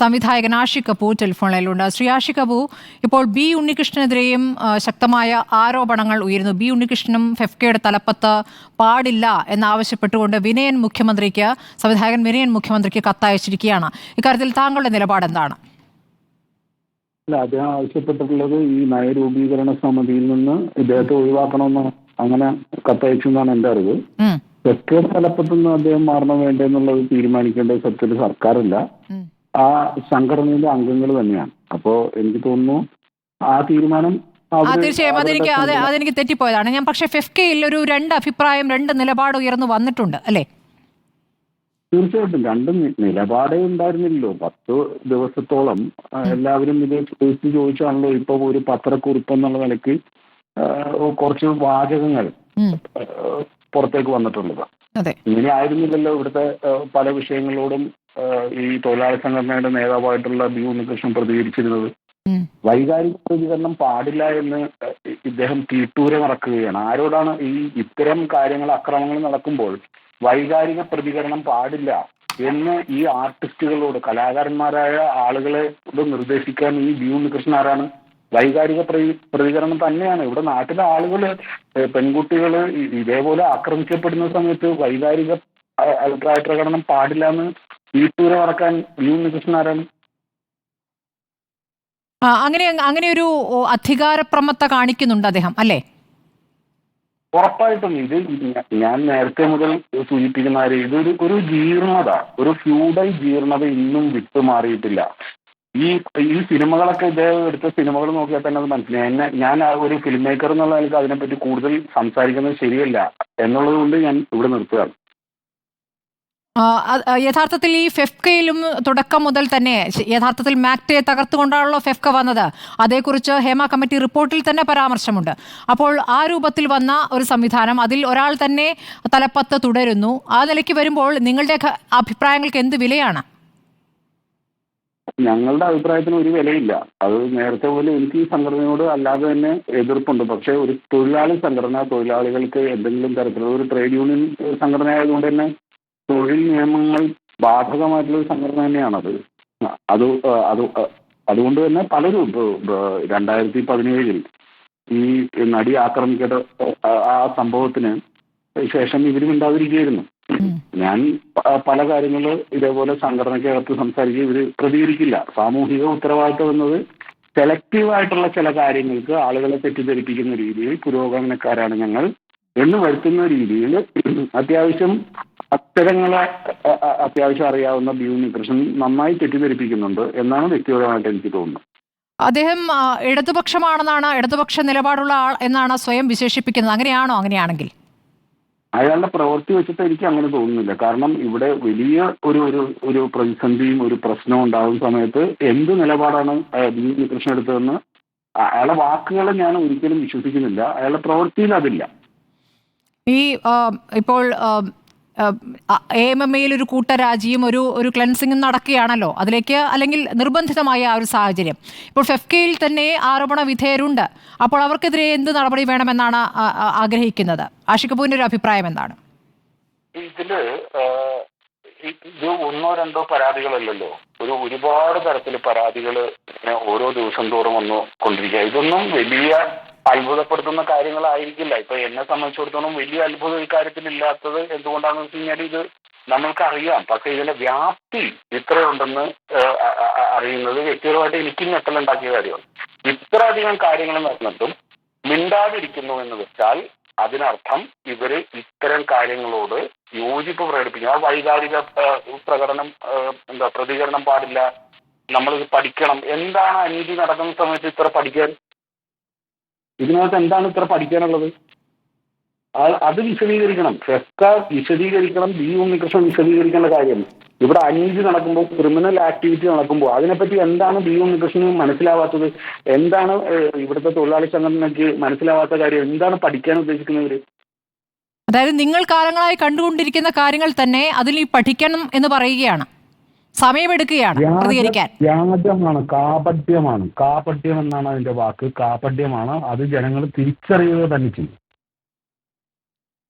സംവിധായകൻ ആഷി കപൂർ ടെലിഫോണിലുണ്ട്. ശ്രീ ആഷി കപൂർ ഇപ്പോൾ ബി ഉണ്ണികൃഷ്ണനെതിരെയും ശക്തമായ ആരോപണങ്ങൾ ഉയരുന്നു. ബി ഉണ്ണികൃഷ്ണനും ഫെഫ്കയുടെ തലപ്പത്ത് പാടില്ല എന്നാവശ്യപ്പെട്ടുകൊണ്ട് വിനയൻ മുഖ്യമന്ത്രിക്ക് സംവിധായകൻ വിനയൻ മുഖ്യമന്ത്രിക്ക് കത്തയച്ചിരിക്കുകയാണ്. ഇക്കാര്യത്തിൽ താങ്കളുടെ നിലപാട് എന്താണ്? അല്ല അദ്ദേഹം ആവശ്യപ്പെട്ടിട്ടുള്ളത് ഈ നയരൂപീകരണ സമിതിയിൽ നിന്ന് ഇദ്ദേഹത്തെ ഒഴിവാക്കണമെന്ന് അങ്ങനെ കത്തയച്ചു എന്നാണ് എന്റെ അറിവ്. തെക്കേ തലപ്പത്തുനിന്ന് അദ്ദേഹം മാറണം വേണ്ടെന്നുള്ളത് തീരുമാനിക്കേണ്ടത് സത്യത്തിൽ സർക്കാരല്ല. ആ സംഘടനയിലെ അംഗങ്ങൾ തന്നെയാണ്. അപ്പോ എനിക്ക് തോന്നുന്നു ആ തീരുമാനം ആ തീർച്ചയായും. അതെനിക്ക് അത് അതെനിക്ക് തെറ്റിപ്പോയതാണ്. ഞാൻ പക്ഷേ ഫെഫ്കയിൽ ഒരു രണ്ട് അഭിപ്രായം രണ്ട് നിലപാട് ഉയർന്നു വന്നിട്ടുണ്ട് അല്ലേ? തീർച്ചയായിട്ടും. രണ്ടും നിലപാടേ ഉണ്ടായിരുന്നില്ലല്ലോ. പത്ത് ദിവസത്തോളം എല്ലാവരും ഇത് ചോദിച്ചു ചോദിച്ചാണല്ലോ ഇപ്പൊ ഒരു പത്രക്കുറിപ്പ് എന്നുള്ള നിലയ്ക്ക് കുറച്ച് വാചകങ്ങൾ പുറത്തേക്ക് വന്നിട്ടുള്ളത്. ഇങ്ങനെ ആയിരുന്നില്ലല്ലോ ഇവിടുത്തെ പല വിഷയങ്ങളോടും ഈ തൊഴിലാളി സംഘടനയുടെ നേതാവായിട്ടുള്ള ബി ഉണ്ണികൃഷ്ണൻ പ്രതികരിച്ചിരുന്നത്. വൈകാരിക പ്രതികരണം പാടില്ല എന്ന് ഇദ്ദേഹം തീട്ടൂരെ നടക്കുകയാണ് ആരോടാണ് ഈ ഇത്തരം കാര്യങ്ങൾ അക്രമങ്ങൾ നടക്കുമ്പോൾ വൈകാരിക പ്രതികരണം പാടില്ല എന്ന് ഈ ആർട്ടിസ്റ്റുകളോട് കലാകാരന്മാരായ ആളുകളെ നിർദ്ദേശിക്കാൻ ഈ ബി ഉണ്ണികൃഷ്ണൻ ആരാണ്? വൈകാരിക പ്രതി- പ്രതികരണം തന്നെയാണ്. ഇവിടെ നാട്ടിലെ ആളുകൾ പെൺകുട്ടികൾ പെൺകുട്ടികൾ ഇതേപോലെ ആക്രമിക്കപ്പെടുന്ന സമയത്ത് വൈകാരിക അഭിപ്രായ പ്രകടനം പാടില്ല എന്ന് ബി ഉണ്ണികൃഷ്ണൻ ആരാണ് ആ, അങ്ങനെ അങ്ങനെ ഒരു അധികാര അധികാരപ്രമത്ത കാണിക്കുന്നുണ്ട് അദ്ദേഹം അല്ലേ? ഉറപ്പായിട്ടും ഇത് ഞാൻ നേരത്തെ മുതൽ സൂചിപ്പിക്കുന്ന കാര്യം ഇതൊരു ഒരു ജീർണത ഒരു ഫ്യൂഡൽ ജീർണത ഇന്നും വിട്ടുമാറിയിട്ടില്ല ഈ ഈ സിനിമകളൊക്കെ ഇദ്ദേഹം എടുത്ത സിനിമകൾ നോക്കിയാൽ തന്നെ അത് മനസ്സിലായി. എന്നെ ഞാൻ ഒരു ഫിലിം മേക്കർ എന്നുള്ള എനിക്ക് അതിനെപ്പറ്റി കൂടുതൽ സംസാരിക്കുന്നത് ശരിയല്ല. എന്നുള്ളത് കൊണ്ട് ഞാൻ ഇവിടെ നിർത്തുകയാണ്. യഥാർത്ഥത്തിൽ ഈ ഫെഫ്കയിലും തുടക്കം മുതൽ തന്നെ യഥാർത്ഥത്തിൽ മാക്ടയെ തകർത്തുകൊണ്ടാണല്ലോ ഫെഫ്ക വന്നത്. അതേക്കുറിച്ച് ഹേമ കമ്മിറ്റി റിപ്പോർട്ടിൽ തന്നെ പരാമർശമുണ്ട്. അപ്പോൾ ആ രൂപത്തിൽ വന്ന ഒരു സംവിധാനം അതിൽ ഒരാൾ തന്നെ തലപ്പത്ത് തുടരുന്നു. ആ നിലയ്ക്ക് വരുമ്പോൾ നിങ്ങളുടെ അഭിപ്രായങ്ങൾക്ക് എന്ത് വിലയാണ്? ഞങ്ങളുടെ അഭിപ്രായത്തിന് ഒരു വിലയില്ല. അത് നേരത്തെ പോലെ എനിക്ക് ഈ സംഘടനയോട് അല്ലാതെ തന്നെ എതിർപ്പുണ്ട്. പക്ഷേ ഒരു തൊഴിലാളി സംഘടന തൊഴിലാളികൾക്ക് എന്തെങ്കിലും തരത്തിലുള്ള ഒരു ട്രേഡ് യൂണിയൻ സംഘടന ആയതുകൊണ്ട് തന്നെ തൊഴിൽ നിയമങ്ങൾ ബാധകമായിട്ടുള്ള ഒരു സംഘടന തന്നെയാണത്. അത് അത് അതുകൊണ്ട് തന്നെ പലരും രണ്ടായിരത്തി പതിനേഴിൽ ഈ നടി ആക്രമിക്കേണ്ട ആ സംഭവത്തിന് ശേഷം ഇവരും ഉണ്ടാതിരിക്കുകയായിരുന്നു ഞാൻ പല കാര്യങ്ങൾ ഇതേപോലെ സംഘടനയ്ക്കകത്ത് സംസാരിക്കുക ഇവർ പ്രതികരിക്കില്ല. സാമൂഹിക ഉത്തരവാദിത്വം എന്നത് സെലക്റ്റീവ് ആയിട്ടുള്ള ചില കാര്യങ്ങൾക്ക് ആളുകളെ തെറ്റിദ്ധരിപ്പിക്കുന്ന രീതിയിൽ പുരോഗമനക്കാരാണ് ഞങ്ങൾ എന്ന് വരുത്തുന്ന രീതിയിൽ അത്യാവശ്യം അത്തരങ്ങളെ അത്യാവശ്യം അറിയാവുന്ന ബി കൃഷ്ണൻ നന്നായി തെറ്റിദ്ധരിപ്പിക്കുന്നുണ്ട് എന്നാണ് വ്യക്തിപരമായിട്ട് എനിക്ക് തോന്നുന്നത്. അദ്ദേഹം ഇടതുപക്ഷമാണെന്നാണ് ഇടതുപക്ഷ നിലപാടുള്ള ആൾ എന്നാണ് സ്വയം വിശേഷിപ്പിക്കുന്നത്. അങ്ങനെയാണോ? അങ്ങനെയാണെങ്കിൽ. അയാളുടെ പ്രവൃത്തി വെച്ചിട്ട് എനിക്ക് അങ്ങനെ തോന്നുന്നില്ല. കാരണം ഇവിടെ വലിയ ഒരു ഒരു ഒരു പ്രതിസന്ധിയും ഒരു പ്രശ്നവും ഉണ്ടാകുന്ന സമയത്ത് എന്ത് നിലപാടാണ് ബി ഉണ്ണികൃഷ്ണൻ എടുത്തതെന്ന് അയാളുടെ വാക്കുകളെ ഞാൻ ഒരിക്കലും വിശ്വസിക്കുന്നില്ല. അയാളുടെ പ്രവൃത്തിയിൽ അതില്ല. ഈ ഇപ്പോൾ എ എം എം എയിൽ ഒരു കൂട്ടരാജിയും ഒരു ഒരു ക്ലൻസിങ്ങും നടക്കുകയാണല്ലോ. അതിലേക്ക് അല്ലെങ്കിൽ നിർബന്ധിതമായ ആ ഒരു സാഹചര്യം. ഇപ്പോൾ ഫെഫ്കയിൽ തന്നെ ആരോപണ വിധേയരുണ്ട്. അപ്പോൾ അവർക്കെതിരെ എന്ത് നടപടി വേണമെന്നാണ് ആഗ്രഹിക്കുന്നത്? ആഷിക് കപൂറിന്റെ ഒരു അഭിപ്രായം എന്താണ്? ഇതിൽ ഒന്നോ രണ്ടോ പരാതികളല്ലല്ലോ. ഒരു ഒരുപാട് തരത്തിൽ പരാതികൾ ഓരോ ദിവസം തോറും വന്നു കൊണ്ടിരിക്കുക ഇതൊന്നും വലിയ അത്ഭുതപ്പെടുത്തുന്ന കാര്യങ്ങളായിരിക്കില്ല. ഇപ്പൊ എന്നെ സംബന്ധിച്ചിടത്തോളം വലിയ അത്ഭുതം ഇക്കാര്യത്തിൽ ഇല്ലാത്തത് എന്തുകൊണ്ടാണെന്ന് വെച്ച് കഴിഞ്ഞാൽ ഇത് നമ്മൾക്കറിയാം. പക്ഷെ ഇതിന്റെ വ്യാപ്തി ഇത്രയുണ്ടെന്ന് അറിയുന്നത് വ്യക്തിപരമായിട്ട് എനിക്കും ഞെട്ടലുണ്ടാക്കിയ കാര്യമാണ്. ഇത്ര അധികം കാര്യങ്ങൾ നടന്നിട്ടും മിണ്ടാതിരിക്കുന്നു എന്ന് വെച്ചാൽ അതിനർത്ഥം ഇവർ ഇത്തരം കാര്യങ്ങളോട് യോജിപ്പ് പ്രകടിപ്പിക്കും. ആ വൈകാരിക പ്രകടനം എന്താ പ്രതികരണം പാടില്ല. നമ്മളിത് പഠിക്കണം. എന്താണ് അനീതി നടക്കുന്ന സമയത്ത് ഇത്ര പഠിക്കാൻ? ഇതിനകത്ത് എന്താണ് ഇത്ര പഠിക്കാനുള്ളത്? അത് വിശദീകരിക്കണം. ഫെസ്ക വിശദീകരിക്കണം ബി ഉണ്ണികൃഷ്ണൻ വിശദീകരിക്കേണ്ട കാര്യം. ഇവിടെ അനീതി നടക്കുമ്പോൾ ക്രിമിനൽ ആക്ടിവിറ്റി നടക്കുമ്പോൾ അതിനെപ്പറ്റി എന്താണ് ബി ഉണ്ണികൃഷ്ണന് മനസ്സിലാവാത്തത്? എന്താണ് ഇവിടുത്തെ തൊഴിലാളി സംഘടനയ്ക്ക് മനസ്സിലാവാത്ത കാര്യം? എന്താണ് പഠിക്കാൻ ഉദ്ദേശിക്കുന്നവര്? അതായത് നിങ്ങൾ കാലങ്ങളായി കണ്ടുകൊണ്ടിരിക്കുന്ന കാര്യങ്ങൾ തന്നെ അതിൽ പഠിക്കണം എന്ന് പറയുകയാണ്. സമയമെടുക്കുകയാണ് പ്രതികരിക്കാൻ. വ്യാജമാണ് കാപട്യമാണ്. കാപട്യം എന്നാണ് അതിന്റെ വാക്ക്. കാപട്യമാണ് അത് ജനങ്ങൾ തിരിച്ചറിയുക തന്നെ ചെയ്യും.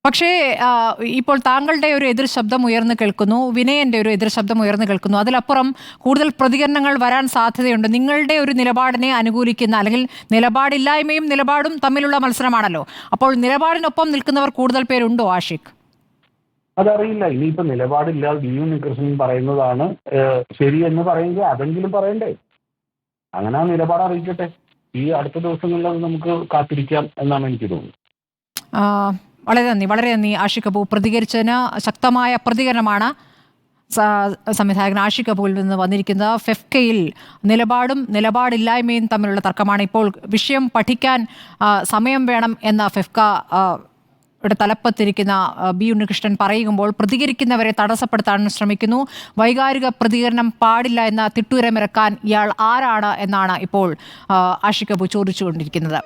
പക്ഷേ ഇപ്പോൾ താങ്കളുടെ ഒരു എതിർ ശബ്ദം ഉയർന്നു കേൾക്കുന്നു വിനയന്റെ ഒരു എതിർ ശബ്ദം ഉയർന്നു കേൾക്കുന്നു. അതിലപ്പുറം കൂടുതൽ പ്രതികരണങ്ങൾ വരാൻ സാധ്യതയുണ്ട്. നിങ്ങളുടെ ഒരു നിലപാടിനെ അനുകൂലിക്കുന്ന അല്ലെങ്കിൽ നിലപാടില്ലായ്മയും നിലപാടും തമ്മിലുള്ള മത്സരമാണല്ലോ. അപ്പോൾ നിലപാടിനൊപ്പം നിൽക്കുന്നവർ കൂടുതൽ പേരുണ്ടോ ആഷിഖ്? അതറിയില്ല. ഇനിയിപ്പോ നിലപാടില്ല ഡി യു നിക്കർസൺ പറയുന്നതാണ് ശരിയെന്ന് പറയുമെങ്കിൽ അതെങ്കിലും പറയണ്ടേ? അങ്ങനെ ആ നിലപാട് അറിയിക്കട്ടെ. ഈ അടുത്ത ദിവസങ്ങളിൽ അത് നമുക്ക് കാത്തിരിക്കാം എന്നാണ് എനിക്ക് തോന്നുന്നത്. വളരെ നന്ദി വളരെ നന്ദി ആഷിഖ് കപൂർ പ്രതികരിച്ചതിന് ശക്തമായ പ്രതികരണമാണ് സംവിധായകൻ ആഷിഖ് കപൂരിൽ നിന്ന് വന്നിരിക്കുന്നത്. ഫെഫ്കയിൽ നിലപാടും നിലപാടില്ലായ്മയും തമ്മിലുള്ള തർക്കമാണ്. ഇപ്പോൾ വിഷയം പഠിക്കാൻ സമയം വേണം എന്ന ഫെഫ്ക യുടെ തലപ്പത്തിരിക്കുന്ന ബി ഉണ്ണികൃഷ്ണൻ പറയുമ്പോൾ പ്രതികരിക്കുന്നവരെ തടസ്സപ്പെടുത്താൻ ശ്രമിക്കുന്നു. വൈകാരിക പ്രതികരണം പാടില്ല എന്ന തിട്ടൂരമിറക്കാൻ ഇയാൾ ആരാണ് എന്നാണ് ഇപ്പോൾ ആ, ആഷിഖ് കപൂർ ചോദിച്ചുകൊണ്ടിരിക്കുന്നത്.